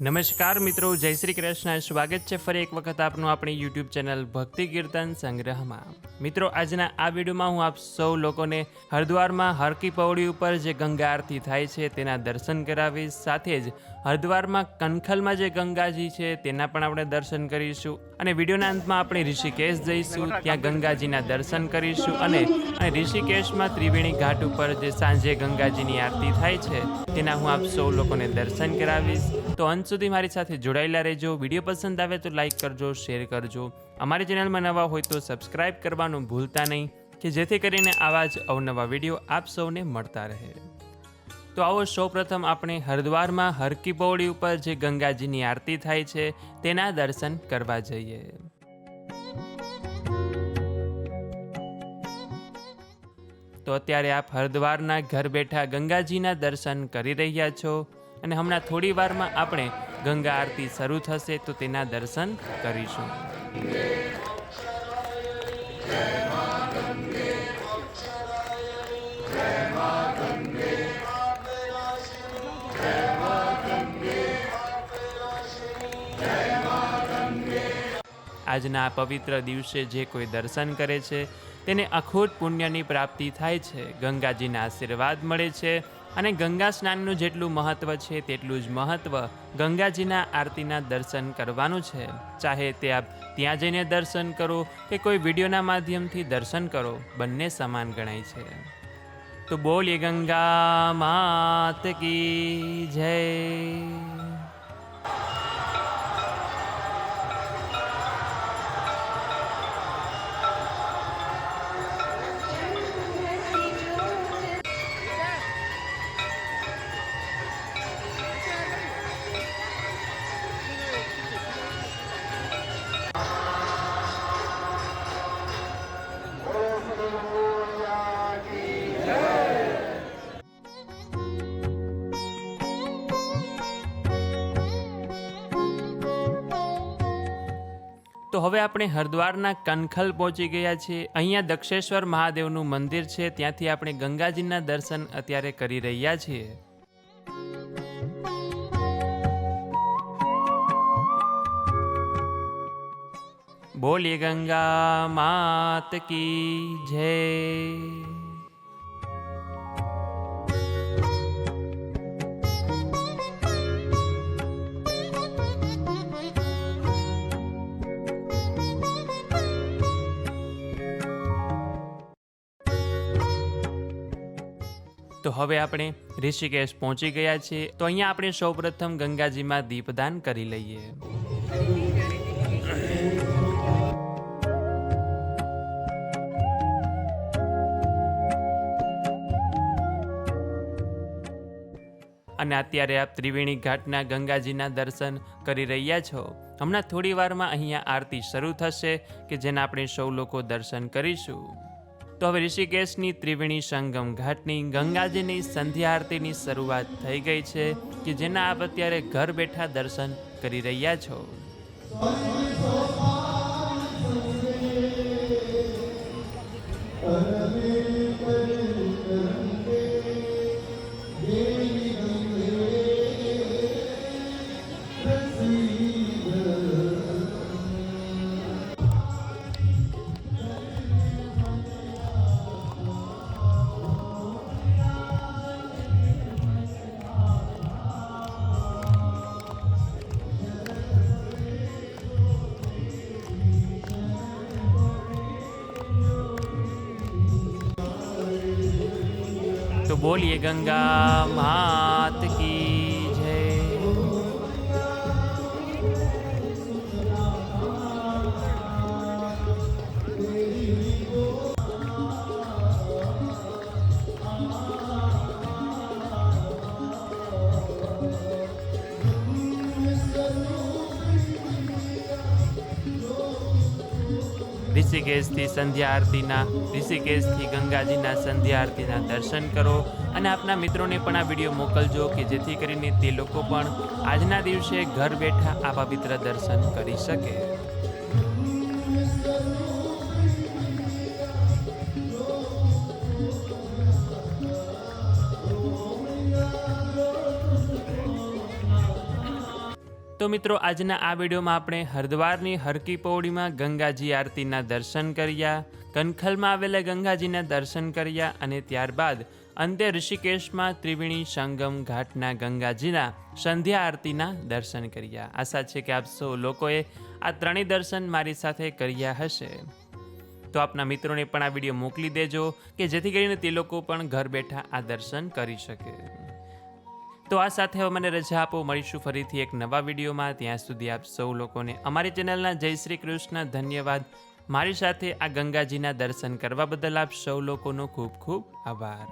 નમસ્કાર મિત્રો, જય શ્રી કૃષ્ણ. સ્વાગત છે ફરી એક વખત આપનું આપણી યુટ્યુબ ચેનલ ભક્તિ કીર્તન સંગ્રહમાં. મિત્રો, આજના આ વિડીયોમાં હું આપ સૌ લોકોને હરદ્વારમાં હરકી પૌડી ઉપર જે ગંગા આરતી થાય છે તેના દર્શન કરાવીશ. સાથે જ હરદ્વારમાં કનખલમાં જે ગંગાજી છે તેના પણ આપણે દર્શન કરીશું. અને વિડીયોના અંતમાં આપણે ઋષિકેશ જઈશું, ત્યાં ગંગાજીના દર્શન કરીશું અને અને ઋષિકેશમાં ત્રિવેણી ઘાટ ઉપર જે સાંજે ગંગાજીની આરતી થાય છે, તેના હું આપ સૌ લોકોને દર્શન કરાવીશ. તો અંત સુધી મારી સાથે જોડાયેલા રહેજો. વીડિયો પસંદ આવે તો લાઇક કરજો શેર કરજો. અમારી ચેનલમાં નવા હોય તો સબસ્ક્રાઇબ કરવાનું ભૂલતા નહીં, કે જેથી કરીને આવા જ અવનવા વીડિયો આપ સૌને મળતા રહે. તો આવો સૌપ્રથમ આપણે હરિદ્વારમાં હરકી પૌડી ઉપર જે ગંગાજીની આરતી થાય છે, તેના દર્શન કરવા જઈએ. તો અત્યારે આપ હરિદ્વારના ઘર બેઠા ગંગાજીના દર્શન કરી રહ્યા છો. અને હમણાં થોડી વારમાં આપણે ગંગા આરતી શરૂ થશે તો તેના દર્શન કરીશું. આજના પવિત્ર દિવસે જે કોઈ દર્શન કરે છે, તેને અખૂટ પુણ્યની પ્રાપ્તિ થાય છે. ગંગાજીના આશીર્વાદ મળે છે. અને ગંગા સ્નાનનું જેટલું મહત્ત્વ છે, તેટલું જ મહત્ત્વ ગંગાજીના આરતીના દર્શન કરવાનું છે. ચાહે તે આપ ત્યાં જઈને દર્શન કરો કે કોઈ વિડીયોના માધ્યમથી દર્શન કરો, બંને સમાન ગણાય છે. તો બોલીએ ગંગા માત કી જય. તો હવે આપણે હરદ્વારના કનખલ પહોંચી ગયા છીએ. અહીંયા દક્ષેશ્વર મહાદેવનું મંદિર છે. ત્યાંથી આપણે ગંગાજીના દર્શન અત્યારે કરી રહ્યા છીએ. બોલીએ ગંગા માત કી જય. તો હવે આપણે ઋષિકેશ પહોંચી ગયા છીએ. તો અહીંયા આપણે સૌપ્રથમ ગંગાજીમાં દીપદાન કરી લઈએ. અને અત્યારે આપ ત્રિવેણી ઘાટના ગંગાજીના દર્શન કરી રહ્યા છો. હમણાં થોડી વારમાં અહીંયા આરતી શરૂ થશે, કે જેના આપણે સૌ લોકો દર્શન કરીશું. તો હવે ઋષિકેશની ત્રિવેણી સંગમ ઘાટની ગંગાજીની સંધ્યા આરતીની શરૂઆત થઈ ગઈ છે કે જેના આપ અત્યારે ઘર બેઠા દર્શન કરી રહ્યા છો. તો બોલીએ ગંગા માત ઋષિકેશથી સંધ્યા આરતીના, ઋષિકેશથી ગંગાજીના સંધ્યા આરતીના દર્શન કરો અને આપના મિત્રોને પણ આ વીડિયો મોકલજો કે જેથી કરીને તે લોકો પણ આજના દિવસે ઘર બેઠા આ પવિત્ર દર્શન કરી શકે. તો મિત્રો, આજના આ વિડીયોમાં આપણે હરદ્વારની હરકી પૌડીમાં ગંગાજી આરતીના દર્શન કર્યા, કનખલમાં આવેલા ગંગાજીના દર્શન કર્યા અને ત્યારબાદ અંતે ઋષિકેશમાં ત્રિવેણી સંગમ ઘાટના ગંગાજીના સંધ્યા આરતીના દર્શન કર્યા. આશા છે કે આપ સૌ લોકોએ આ ત્રણેય દર્શન મારી સાથે કર્યા હશે. તો આપના મિત્રોને પણ આ વીડિયો મોકલી દેજો કે જેથી કરીને તે લોકો પણ ઘર બેઠા આ દર્શન કરી શકે. તો આ સાથે હવે મને રજા આપો. મળીશું ફરીથી એક નવા વિડીયોમાં. ત્યાં સુધી આપ સૌ લોકોને અમારી ચેનલના જય શ્રી કૃષ્ણ ધન્યવાદ. મારી સાથે આ ગંગાજીના દર્શન કરવા બદલ આપ સૌ લોકોનો ખૂબ ખૂબ આભાર.